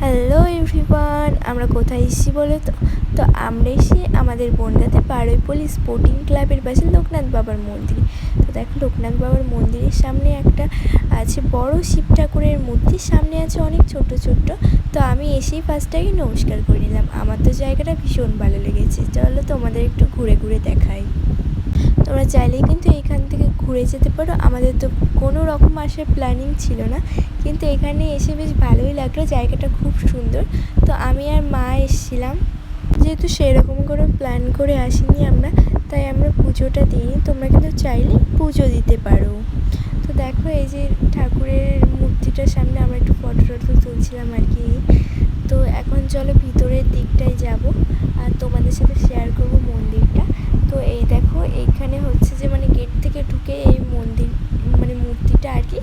Hello everyone আমরা কোথায় এসেছি বলো তো? তো আমরা এসে আমাদের বনগাতে পাড়ইপল্লি স্পোর্টিং ক্লাবের পাশে লোকনাথ বাবার মন্দির। তো দেখো, লোকনাথ বাবার মন্দিরের সামনে একটা আছে বড় শিব ঠাকুরের মূর্তি। সামনে আছে অনেক ছোট ছোট তো আমি এসেই ফার্স্টটাকে নমস্কার করে নিলাম। আমার তো জায়গাটা ভীষণ ভালো লেগেছে। চলো তোমাদের একটু ঘুরে ঘুরে দেখাই। তোমরা চাইলেই কিন্তু এখান থেকে ঘুরে যেতে পারো। আমাদের তো কোনো রকম আসার প্ল্যানিং ছিল না। কিন্তু এখানে এসে বেশ ভালোই লাগল, জায়গাটা খুব সুন্দর। তো আমি আর মা এসেছিলাম। যেহেতু সেরকম কোনো প্ল্যান করে আসিনি আমরা, তাই আমরা পুজোটা দিইনি। তোমরা কিন্তু চাইলে পুজো দিতে পারো। তো দেখো, এই যে ঠাকুরের মূর্তিটার সামনে আমরা একটু ফটো টটো তুলছিলাম আর কি। তো এখন চলো ভিতরের দিকটায় যাব। আর তোমাদের সাথে শেয়ার করব মন্দিরটা তো এই দেখো এইখানে হচ্ছে যে মানে গেট থেকে ঢুকে এই মন্দির মানে মূর্তিটা আর কি।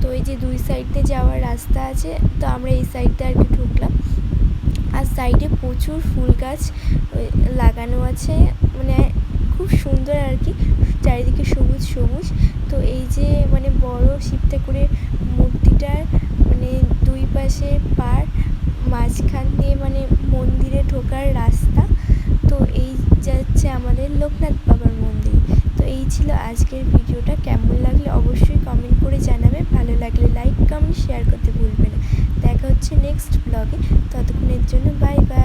তো এই যে দুই সাইড যাওয়ার রাস্তা আছে, তো আমরা এই সাইড দিয়ে আর কি ঢুকলাম। আর সাইডে প্রচুর ফুল গাছ লাগানো আছে মানে খুব সুন্দর আর কি, চারিদিকে সবুজ সবুজ। তো এই যে মানে বড় শিব ঠাকুরের মূর্তিটার মানে দুই পাশে পার, মাঝখান দিয়ে মানে মন্দিরে ঢোকার রাস্তা। তো এই যাচ্ছে আমাদের লোকনাথ বাবার মন্দির। ছিল আজকের ভিডিওটা। কেমন লাগলে অবশ্যই কমেন্ট করে জানাবে। ভালো লাগলে লাইক কমেন্ট শেয়ার করতে ভুলবে না। দেখা হচ্ছে নেক্সট ব্লগে ততক্ষণের জন্য বাই বাই